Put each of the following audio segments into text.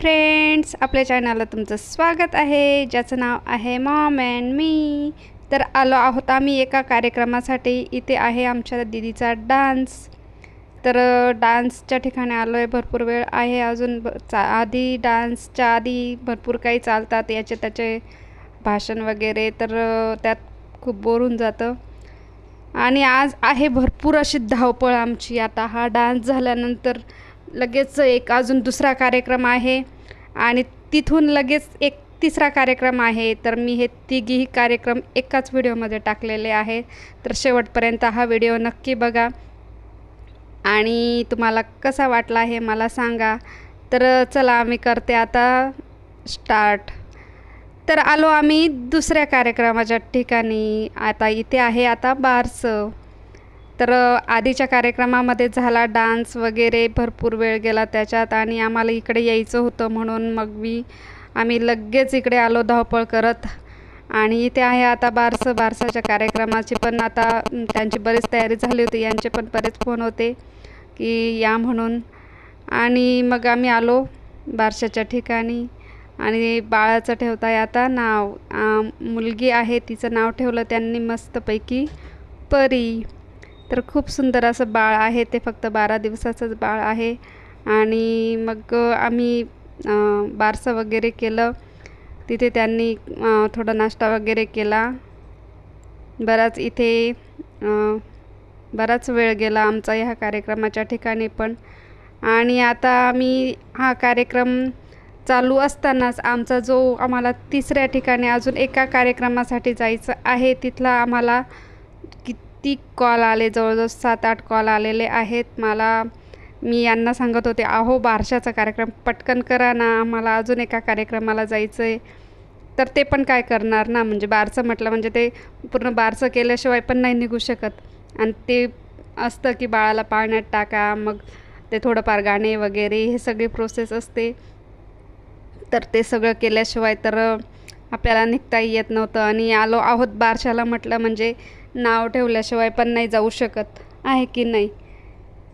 Friends आपल्या चॅनलला तुमचं स्वागत आहे. ज्याचं नाव आहे मॉम अँड मी. तर आलो आहोत आम्ही एका कार्यक्रमासाठी. इथे आहे आमच्या दिदीचा डान्स. तर डान्सच्या ठिकाणी आलो आहे भरपूर वेळ आहे अजून. चा आधी डान्सच्या आधी भरपूर काही चालतात. याचे त्याचे भाषण वगैरे. तर त्यात खूप बोर होऊन जातं. आणि आज आहे भरपूर अशी धावपळ आमची. आता हा डान्स झाल्यानंतर लगेच एक अजून दुसरा कार्यक्रम आहे. आणि तिथून लगेच एक तिसरा कार्यक्रम आहे. तर मी हे तिघीही कार्यक्रम एकाच व्हिडिओमध्ये टाकलेले आहे. तर शेवटपर्यंत हा व्हिडिओ नक्की बघा. आणि तुम्हाला कसा वाटला हे मला सांगा. तर चला आम्ही करते आता स्टार्ट. तर आलो आम्ही दुसऱ्या कार्यक्रमाच्या ठिकाणी. आता इथे आहे आता बारसं. तर आधीच्या कार्यक्रमामध्ये झाला डान्स वगैरे भरपूर वेळ गेला त्याच्यात आणि आम्हाला इकडे यायचं होतं म्हणून मग मी आम्ही लगेच इकडे आलो धावपळ करत. आणि इथे आहे आता बारसं बारसाच्या कार्यक्रमाची पण आता त्यांची बरीच तयारी झाली होती यांचे पण बरेच फोन होते की या म्हणून. आणि मग आम्ही आलो बारशाच्या ठिकाणी आणि बाळाचं ठेवता आहे आता नाव. मुलगी आहे तिचं नाव ठेवलं त्यांनी मस्तपैकी परी. तर खूप सुंदर असं बाळ आहे. ते फक्त बारा दिवसाचंच बाळ आहे. आणि मग आम्ही बारसं वगैरे केलं. तिथे त्यांनी थोडा नाश्ता वगैरे केला. बराच इथे बराच वेळ गेला आमचा ह्या कार्यक्रमाच्या ठिकाणी पण. आणि आता आम्ही हा कार्यक्रम चालू असतानाच आमचा जो आम्हाला तिसऱ्या ठिकाणी अजून एका कार्यक्रमासाठी जायचं आहे तिथला आम्हाला किती कॉल आले? जवळजवळ सात आठ कॉल आलेले आहेत. मला मी यांना सांगत होते अहो बारशाचा कार्यक्रम पटकन करा ना. मला अजून एका कार्यक्रमाला जायचं आहे तर ते पण काय करणार ना? म्हणजे बारसं म्हटलं म्हणजे ते पूर्ण बारसं केल्याशिवाय पण नाही निघू शकत. आणि ते असतं की बाळाला पाळण्यात टाका मग ते थोडंफार गाणे वगैरे हे सगळी प्रोसेस असते. तर ते सगळं केल्याशिवाय तर आपल्याला निघता येत नव्हतं. आणि आलो आहोत बारशाला म्हटलं म्हणजे नाव ठेवल्याशिवाय पण नाही जाऊ शकत. आहे की नाही?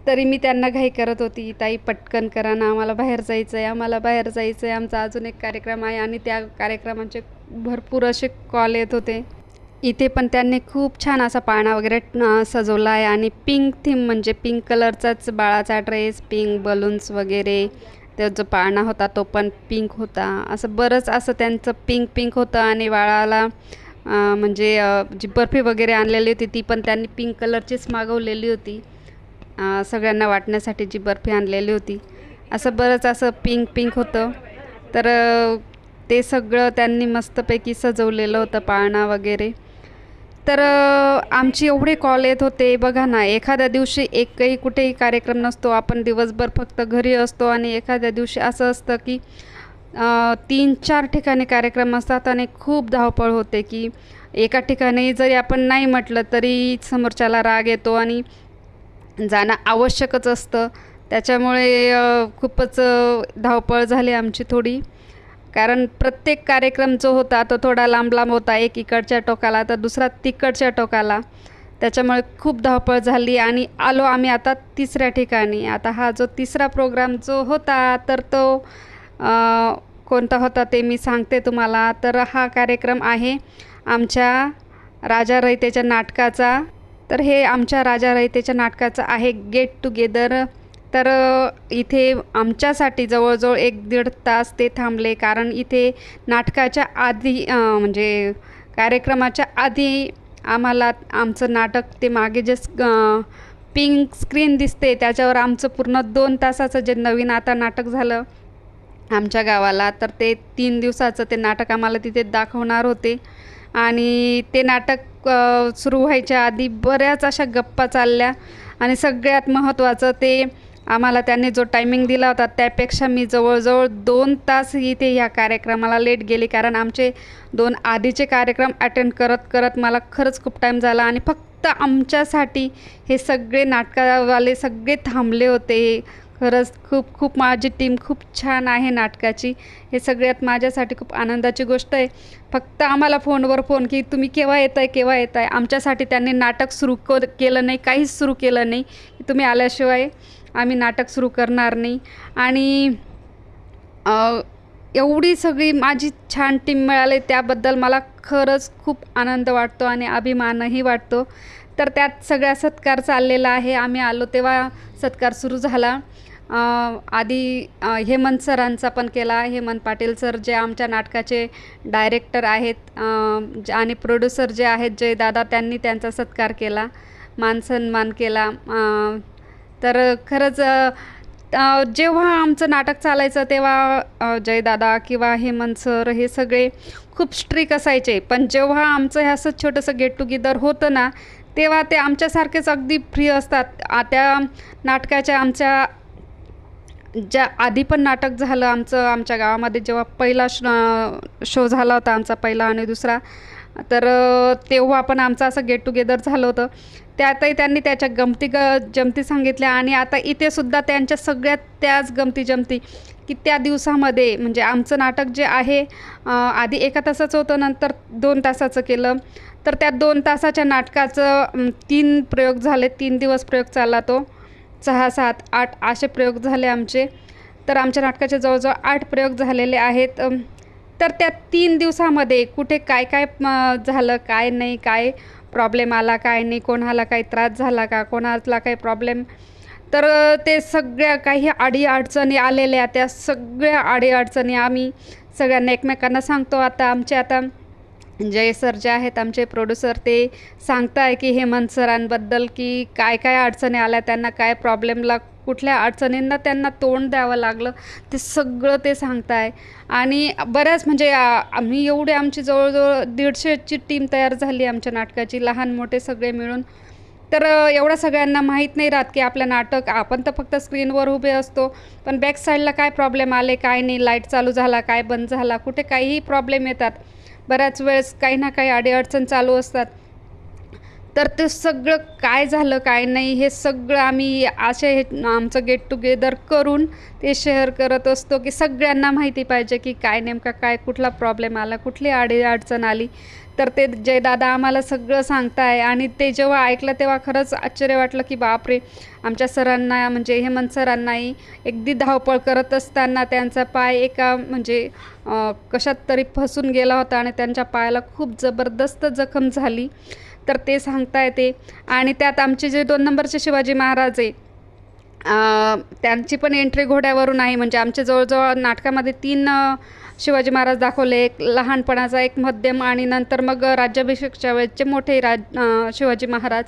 तरी मी त्यांना घाई करत होती ताई पटकन करा ना आम्हाला बाहेर जायचं आहे आम्हाला बाहेर जायचं आहे आमचा अजून एक कार्यक्रम आहे. आणि त्या कार्यक्रमाचे भरपूर असे कॉल येत होते. इथे पण त्यांनी खूप छान असा पाळणा वगैरे सजवला आहे आणि पिंक थीम म्हणजे पिंक कलरचाच बाळाचा ड्रेस पिंक बलून्स वगैरे तो जो पाळणा होता तो पण पिंक होता. असं बरंच असं त्यांचं पिंक पिंक होतं आणि बाळाला म्हणजे जी बर्फी वगैरे आणलेली होती ती पण त्यांनी पिंक कलरचीच मागवलेली होती. सगळ्यांना वाटण्यासाठी जी बर्फी आणलेली होती. असं बरंच असं पिंक पिंक होतं. तर ते सगळं त्यांनी मस्तपैकी सजवलेलं होतं पाळणा वगैरे. तर आमची एवढे कॉल येत होते. बघा ना एखाद्या दिवशी एकही कुठेही कार्यक्रम नसतो. आपण दिवसभर फक्त घरी असतो आणि एखाद्या दिवशी असं असतं की तीन चार ठिकाणी कार्यक्रम असतात आणि खूप धावपळ होते की एका ठिकाणी जरी आपण नाही म्हटलं तरी समोरच्याला राग येतो आणि जाणं आवश्यकच असतं. त्याच्यामुळे खूपच धावपळ झाली आमची थोडी. कारण प्रत्येक कार्यक्रम जो होता तो थोडा लांब लांब होता. एक इकडच्या टोकाला तर दुसरा तिकडच्या टोकाला. त्याच्यामुळे खूप धावपळ झाली आणि आलो आम्ही आता तिसऱ्या ठिकाणी. आता हा जो तिसरा प्रोग्राम जो होता तर तो कोणता होता ते मी सांगते तुम्हाला. तर हा कार्यक्रम आहे आमच्या राजा रयतेच्या नाटकाचा. तर हे आमच्या राजा रयतेच्या नाटकाचं आहे गेट टुगेदर तर इथे आमच्यासाठी जवळजवळ एक दीड तास ते थांबले. कारण इथे नाटकाच्या आधी म्हणजे कार्यक्रमाच्या आधी आम्हाला आमचं नाटक ते मागे जे पिंक स्क्रीन दिसते त्याच्यावर आमचं पूर्ण दोन तासाचं जे नवीन आता नाटक झालं आमच्या गावाला. तर ते तीन दिवसाचं ते नाटक आम्हाला तिथे दाखवणार होते. आणि ते नाटक सुरू व्हायच्या आधी बऱ्याच अशा गप्पा चालल्या. आणि सगळ्यात महत्त्वाचं ते आम्हाला त्यांनी जो टायमिंग दिला होता त्यापेक्षा मी जवळजवळ दोन तास इथे ह्या कार्यक्रमाला लेट गेली. कारण आमचे दोन आधीचे कार्यक्रम अटेंड करत करत मला खरंच खूप टाईम झाला. आणि फक्त आमच्यासाठी हे सगळे नाटकावाले सगळे थांबले होते. खरंच खूप खूप माझी टीम खूप छान आहे नाटकाची. हे सगळ्यात माझ्यासाठी खूप आनंदाची गोष्ट आहे. फक्त आम्हाला फोनवर फोन की तुम्ही केव्हा येत आहे केव्हा येत आहे आमच्यासाठी त्यांनी नाटक सुरू क केलं नाही काहीच सुरू केलं नाही. की तुम्ही आल्याशिवाय आम्ही नाटक सुरू करणार नाही. आणि एवढी सगळी माझी छान टीम मिळाली त्याबद्दल मला खरंच खूप आनंद वाटतो आणि अभिमानही वाटतो. तर त्यात सगळा सत्कार चाललेला आहे. आम्ही आलो तेव्हा सत्कार सुरू झाला. आधी हेमंत सरांचा पण केला. हेमंत पाटील सर जे आमच्या नाटकाचे डायरेक्टर आहेत ज- आणि प्रोड्युसर जे आहेत जय दादा त्यांनी त्यांचा सत्कार केला. मान सन्मान केला. तर खरंच जेव्हा आमचं नाटक चालायचं तेव्हा जयदादा किंवा हेमंत सर हे सगळे खूप स्ट्रिक असायचे. पण जेव्हा आमचं हे असं छोटंसं गेट टुगेदर होतं ना तेव्हा ते आमच्यासारखेच अगदी फ्री असतात. त्या नाटकाच्या आमच्या ज्या आधी पण नाटक झालं आमचं आमच्या गावामध्ये जेव्हा पहिला श शो झाला होता आमचा पहिला आणि दुसरा तर तेव्हा पण आमचं असं गेट टुगेदर झालं होतं. त्यातही त्यांनी त्याच्या गमती ग जमती सांगितल्या आणि आता इथे सुद्धा त्यांच्या सगळ्यात त्याच गमती जमती की त्या दिवसामध्ये म्हणजे आमचं नाटक जे आहे आधी एका तासाचं होतं नंतर दोन तासाचं केलं. तर त्या दोन तासाच्या नाटकाचं तीन प्रयोग झाले तीन दिवस प्रयोग चालला तो. सहा सात आठ असे प्रयोग झाले आमचे. तर आमच्या नाटकाचे जवळजवळ आठ प्रयोग झालेले आहेत. तर त्या तीन दिवसामध्ये कुठे काय काय झालं काय नाही काय प्रॉब्लेम आला काय नाही कोणाला काही त्रास झाला का कोणाला काही प्रॉब्लेम तर ते सगळ्या काही अडीअडचणी आलेल्या त्या सगळ्या अडीअडचणी आम्ही सगळ्यांना एकमेकांना सांगतो. आता आमचे आता जय सर जे आहेत आमचे प्रोड्युसर ते सांगताय की हेमंत सरांबद्दल की काय काय अडचणी आल्या त्यांना काय प्रॉब्लेमला कुठल्या अडचणींना त्यांना तोंड द्यावं लागलं ते सगळं ते सांगताय. आणि बऱ्याच म्हणजे आम्ही एवढे आमची जवळजवळ दीडशेची टीम तयार झाली आमच्या नाटकाची लहान मोठे सगळे मिळून. तर एवढं सगळ्यांना माहीत नाही राहत की आपलं नाटक आपण तर फक्त स्क्रीनवर उभे असतो पण बॅक साईडला काय प्रॉब्लेम आले काय नाही लाइट चालू झाला काय बंद झाला कुठे काहीही प्रॉब्लेम येतात. बऱ्याच वेळेस काही ना काही अडीअडचण चालू असतात. तर ते सगळं काय झालं काय नाही हे सगळं आम्ही असे हे आमचं गेट टुगेदर करून ते शेअर करत असतो की सगळ्यांना माहिती पाहिजे की काय नेमका काय कुठला प्रॉब्लेम आला कुठली अडी अडचण आली. तर ते जयदादा आम्हाला सगळं सांगताय आणि ते जेव्हा ऐकलं तेव्हा खरंच आश्चर्य वाटलं की बापरे आमच्या सरांना म्हणजे हेमंत सरांनाही अगदी धावपळ करत असताना त्यांचा पाय एका म्हणजे कशात तरी फसून गेला होता आणि त्यांच्या पायाला खूप जबरदस्त जखम झाली. तर ते सांगता येते. आणि त्यात आमचे जे दोन नंबरचे शिवाजी महाराज आहे त्यांची पण एंट्री घोड्यावरून आहे. म्हणजे आमच्या जवळजवळ नाटकामध्ये तीन शिवाजी महाराज दाखवले. एक लहानपणाचा एक मध्यम आणि नंतर मग राज्याभिषेकच्या वेळेसचे मोठे राज शिवाजी महाराज.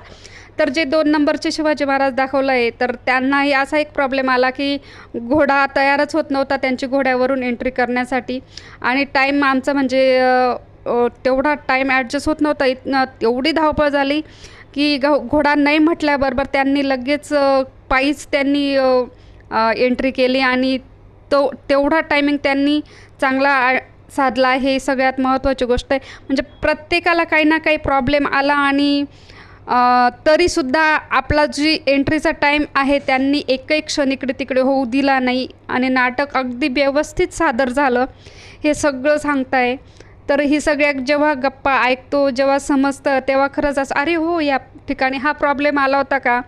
तर जे दोन नंबरचे शिवाजी महाराज दाखवलं आहे तर त्यांनाही असा एक प्रॉब्लेम आला की घोडा तयारच होत नव्हता त्यांची घोड्यावरून एंट्री करण्यासाठी. आणि टाईम आमचा म्हणजे तेवढा टाईम ॲडजस्ट होत नव्हता. इथनं एवढी धावपळ झाली की घो घोडा नाही म्हटल्याबरोबर त्यांनी लगेच पायीच त्यांनी एंट्री केली आणि तो तेवढा टायमिंग त्यांनी चांगला साधला. हे सगळ्यात महत्त्वाची गोष्ट आहे. म्हणजे प्रत्येकाला काही ना काही प्रॉब्लेम आला आणि तरीसुद्धा आपला जी एंट्रीचा टाईम आहे त्यांनी एकही क्षण इकडे तिकडे होऊ दिला नाही आणि नाटक अगदी व्यवस्थित सादर झालं. हे सगळं सांगताय. तर ही सगळ्या जेव्हा गप्पा ऐकतो जेव्हा समजतं तेव्हा खरंच असं अरे हो या ठिकाणी हा प्रॉब्लेम आला होता का?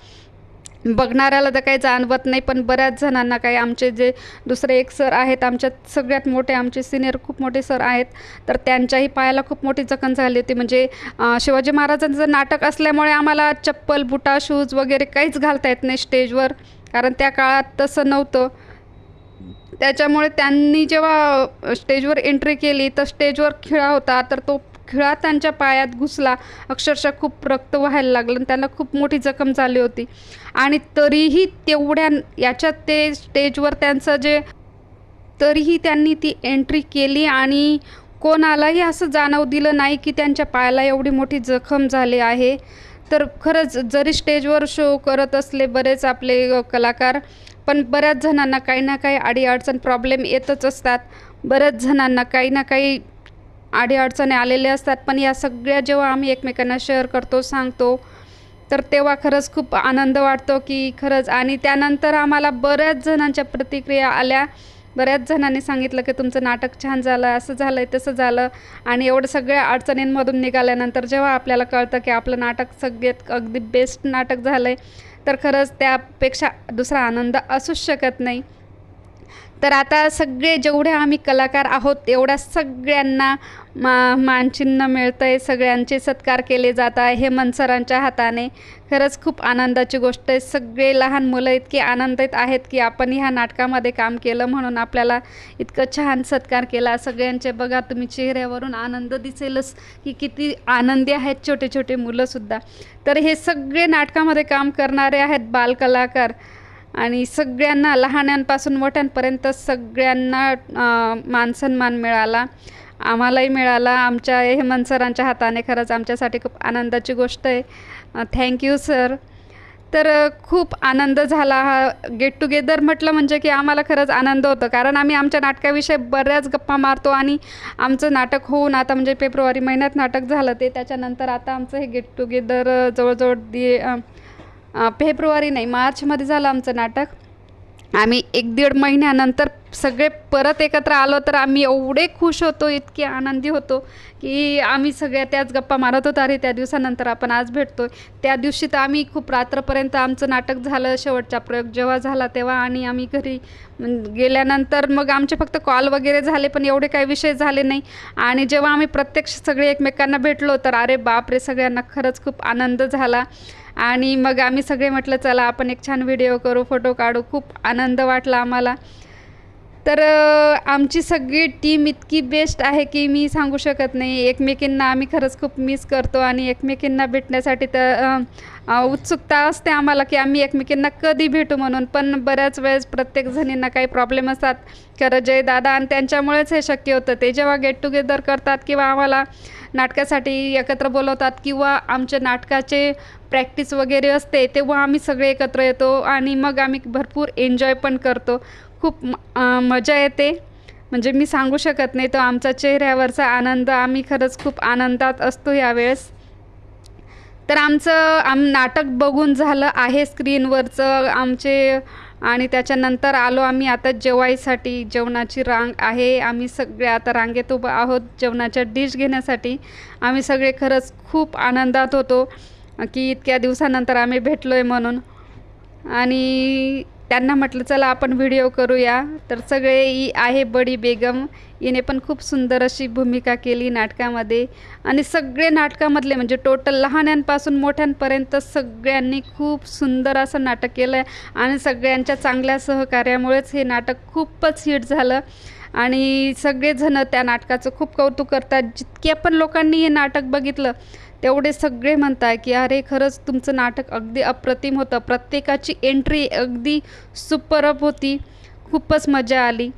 बघणाऱ्याला तर काही जाणवत नाही पण बऱ्याच जणांना काही आमचे जे दुसरे एक सर आहेत आमच्यात सगळ्यात मोठे आमचे सिनियर खूप मोठे सर आहेत तर त्यांच्याही पायाला खूप मोठी जखम झाली होती. म्हणजे शिवाजी महाराजांचं नाटक असल्यामुळे आम्हाला चप्पल बुटा शूज वगैरे काहीच घालता येत नाही स्टेजवर कारण त्या काळात तसं नव्हतं. त्याच्यामुळे त्यांनी जेव्हा स्टेजवर एंट्री केली तर स्टेजवर खिळा होता. तर तो खिळा त्यांच्या पायात घुसला. अक्षरशः खूप रक्त व्हायला लागलं आणि त्यांना खूप मोठी जखम झाली होती. आणि तरीही तेवढ्या याच्यात ते स्टेजवर त्यांचं जे तरीही त्यांनी ती एंट्री केली आणि कोणालाही असं जाणव दिलं नाही की त्यांच्या पायाला एवढी मोठी जखम झाली आहे. तर खरंच जरी स्टेजवर शो करत असले बरेच आपले कलाकार पण बऱ्याच जणांना काही ना काही अडीअडचण प्रॉब्लेम येतच असतात. बऱ्याच जणांना काही ना काही अडीअडचणी आलेले असतात. पण या सगळ्या जेव्हा आम्ही एकमेकांना शेअर करतो सांगतो तर तेव्हा खरंच खूप आनंद वाटतो की खरंच आणि त्यानंतर आम्हाला बऱ्याच जणांच्या प्रतिक्रिया आल्या. बऱ्याच जणांनी सांगितलं की तुमचं नाटक छान झालं असं झालं आहे तसं झालं आणि एवढं सगळ्या अडचणींमधून निघाल्यानंतर जेव्हा आपल्याला कळतं की आपलं नाटक सगळ्यात अगदी बेस्ट नाटक झालं आहे तर खरंच त्यापेक्षा दुसरा आनंद असूच शकत नाही. तर आता सगळे जेवढे आम्ही कलाकार आहोत एवढ्या सगळ्यांना मा मानचिन्ह मिळतं आहे सगळ्यांचे सत्कार केले जात आहे हे मनसरांच्या हाताने. खरंच खूप आनंदाची गोष्ट आहे. सगळे लहान मुलं इतके आनंदित आहेत की आपण ह्या नाटकामध्ये काम केलं म्हणून आपल्याला इतकं छान सत्कार केला. सगळ्यांचे बघा तुम्ही चेहऱ्यावरून आनंद दिसेलच की किती आनंदी आहेत छोटे छोटे मुलंसुद्धा तर हे सगळे नाटकामध्ये काम करणारे आहेत बालकलाकार आणि सगळ्यांना लहानांपासून मोठ्यांपर्यंत सगळ्यांना मानसन्मान मिळाला. आम्हालाही मिळाला. आमच्या हेमंत सरांच्या हाताने खरंच आमच्यासाठी खूप आनंदाची गोष्ट आहे. थँक्यू सर तर खूप आनंद झाला हा गेट टुगेदर म्हटलं म्हणजे की आम्हाला खरंच आनंद होतो. कारण आम्ही आमच्या नाटकाविषयी बऱ्याच गप्पा मारतो आणि आमचं नाटक होऊन आता म्हणजे फेब्रुवारी महिन्यात नाटक झालं ते. त्याच्यानंतर आता आमचं हे गेट टुगेदर जवळजवळ दि फेब्रुवारी नाही मार्चमध्ये झालं आमचं नाटक. आम्ही एक दीड महिन्यानंतर सगळे परत एकत्र आलो तर आम्ही एवढे खुश होतो इतके आनंदी होतो की आम्ही सगळ्या त्याच गप्पा मारत होतो. अरे त्या दिवसानंतर आपण आज भेटतो त्या दिवशी तर आम्ही खूप रात्रपर्यंत आमचं नाटक झालं शेवटचा प्रयोग जेव्हा झाला तेव्हा आणि आम्ही घरी गेल्यानंतर मग आमचे फक्त कॉल वगैरे झाले पण एवढे काही विषय झाले नाही. आणि जेव्हा आम्ही प्रत्यक्ष सगळे एकमेकांना भेटलो तर अरे बापरे सगळ्यांना खरंच खूप आनंद झाला. आणि मग आम्ही सगळे म्हटलं चला आपण एक छान व्हिडिओ करू फोटो काढू. खूप आनंद वाटला आम्हाला. तर आमची सगळी टीम इतकी बेस्ट आहे की मी सांगू शकत नाही. एकमेकींना आम्ही खरंच खूप मिस करतो आणि एकमेकींना भेटण्यासाठी तर उत्सुकता असते आम्हाला की आम्ही एकमेकींना कधी भेटू म्हणून. पण बऱ्याच वेळेस प्रत्येक जणींना काही प्रॉब्लेम असतात. खरं जय दादा आणि त्यांच्यामुळेच हे शक्य होतं. ते जेव्हा गेट टुगेदर करतात किंवा आम्हाला नाटकासाठी एकत्र बोलवतात किंवा आमच्या नाटकाचे प्रॅक्टिस वगैरे असते तेव्हा आम्ही सगळे एकत्र येतो आणि मग आम्ही भरपूर एन्जॉय पण करतो. खूप म- मजा येते. म्हणजे मी सांगू शकत नाही तो आमचा चेहऱ्यावरचा आनंद. आम्ही खरंच खूप आनंदात असतो यावेळेस. तर आमचं आम नाटक बघून झालं आहे स्क्रीनवरचं आमचे आणि त्याच्यानंतर आलो आम्ही आता जेवायसाठी. जेवणाची रांग आहे. आम्ही सगळे आता रांगेत उभं आहोत जेवणाच्या डिश घेण्यासाठी. आम्ही सगळे खरंच खूप आनंदात होतो की इतक्या दिवसानंतर आम्ही भेटलो आहे म्हणून. आणि त्यांना म्हटलं चला आपण व्हिडिओ करूया. तर सगळे ई आहे बडी बेगम. हिने पण खूप सुंदर अशी भूमिका केली नाटकामध्ये. आणि सगळे नाटकामधले म्हणजे टोटल लहान्यांपासून मोठ्यांपर्यंत सगळ्यांनी खूप सुंदर असं नाटक केलं आहे आणि सगळ्यांच्या चांगल्या सहकार्यामुळेच हे नाटक खूपच हिट झालं. आणि सगळेजणं त्या नाटकाचं खूप कौतुक करतात. जितक्या पण लोकांनी हे नाटक बघितलं तेवढे सगळे म्हणताय की अरे खरंच तुमचं नाटक अगदी अप्रतिम होतं. प्रत्येकाची एंट्री अगदी सुपरअप होती. खूपच मजा आली.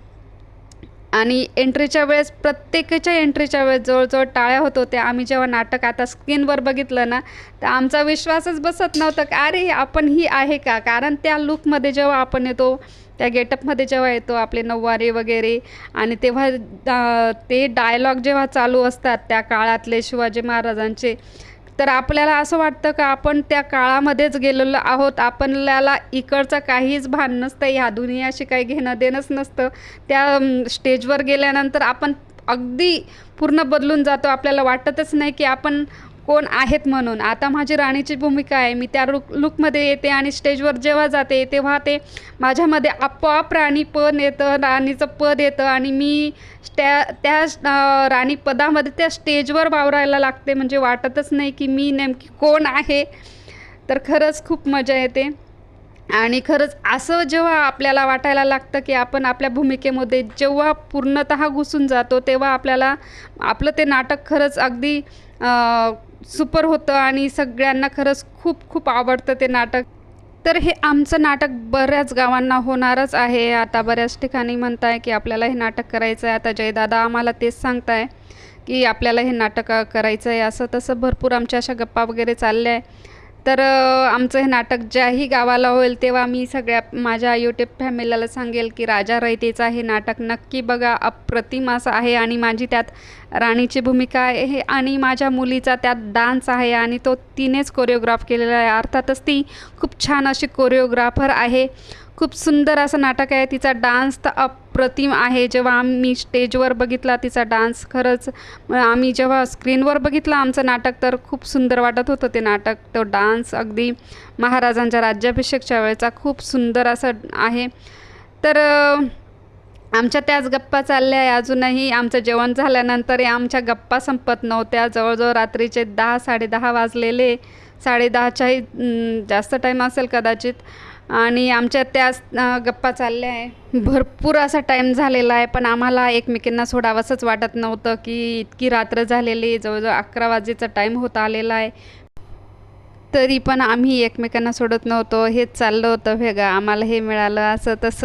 आणि एंट्रीच्या वेळेस प्रत्येकाच्या एंट्रीच्या वेळेस जवळजवळ टाळ्या होत होत्या. आम्ही जेव्हा नाटक आता स्क्रीनवर बघितलं ना तर आमचा विश्वासच बसत नव्हता अरे आपण ही आहे का? कारण त्या लुकमध्ये जेव्हा आपण येतो त्या गेटअपमध्ये जेव्हा येतो आपले नऊवारी वगैरे आणि तेव्हा ते डायलॉग जेव्हा चालू असतात त्या काळातले शिवाजी महाराजांचे तर आपल्याला असं वाटतं का आपण त्या काळामध्येच गेलेलो आहोत? आपल्याला इकडचं काहीच भान नसतं ह्या दुनियाशी काही घेणं देणंच नसतं. त्या स्टेजवर गेल्यानंतर आपण अगदी पूर्ण बदलून जातो. आपल्याला वाटतच नाही की आपण कोण आहेत म्हणून. आता माझी राणीची भूमिका आहे. मी त्या लुक लुकमध्ये येते आणि स्टेजवर जेव्हा जाते तेव्हा ते माझ्यामध्ये आपोआप राणी पण येतं राणीचं पद येतं आणि मी त्या त्या राणी पदामध्ये त्या स्टेजवर वावरायला लागते. म्हणजे वाटतच नाही की मी नेमकी कोण आहे. तर खरंच खूप मजा येते. आणि खरंच असं जेव्हा आपल्याला वाटायला लागतं की आपण आपल्या भूमिकेमध्ये जेव्हा पूर्णतः घुसून जातो तेव्हा आपल्याला आपलं ते नाटक खरंच अगदी सुपर होतं आणि सगळ्यांना खरंच खूप खूप आवडतं ते नाटक. तर हे आमचं नाटक बऱ्याच गावांना होणारच आहे. आता बऱ्याच ठिकाणी म्हणताय की आपल्याला हे नाटक करायचं आहे आता जयदादा आम्हाला तेच सांगताय की आपल्याला हे नाटक करायचं आहे असं तसं भरपूर आमच्या अशा गप्पा वगैरे चालल्या आहे. तर आमचं हे नाटक ज्याही गावाला होईल तेव्हा मी सगळ्या माझ्या यूट्यूब फॅमिलीला सांगेल की राजा रयतेचा हे नाटक नक्की बघा. अप्रतिम असं आहे आणि माझी त्यात राणीची भूमिका आहे. आणि माझ्या मुलीचा त्यात डान्स आहे आणि तो तिनेच कोरिओग्राफ केलेला आहे. अर्थातच ती खूप छान अशी कोरिओग्राफर आहे. खूप सुंदर असं नाटक आहे. तिचा डान्स तर अप्रतिम आहे. जेव्हा आम्ही स्टेजवर बघितला तिचा डान्स खरंच आम्ही जेव्हा स्क्रीनवर बघितलं आमचं नाटक तर खूप सुंदर वाटत होतं ते नाटक. तो डान्स अगदी महाराजांच्या राज्याभिषेकच्या वेळेचा खूप सुंदर असं आहे. तर आमच्या त्याच गप्पा चालल्या आहे. अजूनही आमचं जेवण झाल्यानंतरही आमच्या गप्पा संपत नव्हत्या. जवळजवळ रात्रीचे दहा साडेदहा वाजलेले. साडेदहाच्याही जास्त टाईम असेल कदाचित. आणि आमच्या त्याच गप्पा चालल्या आहे. भरपूर असा टाईम झालेला आहे पण आम्हाला एकमेकींना सोडावंसंच वाटत नव्हतं की इतकी रात्र झालेली जवळजवळ अकरा वाजेचा टाईम होत आलेला आहे. तरी पण आम्ही एकमेकांना सोडत नव्हतो हेच चाललं होतं वेगळं आम्हाला हे मिळालं असं तसं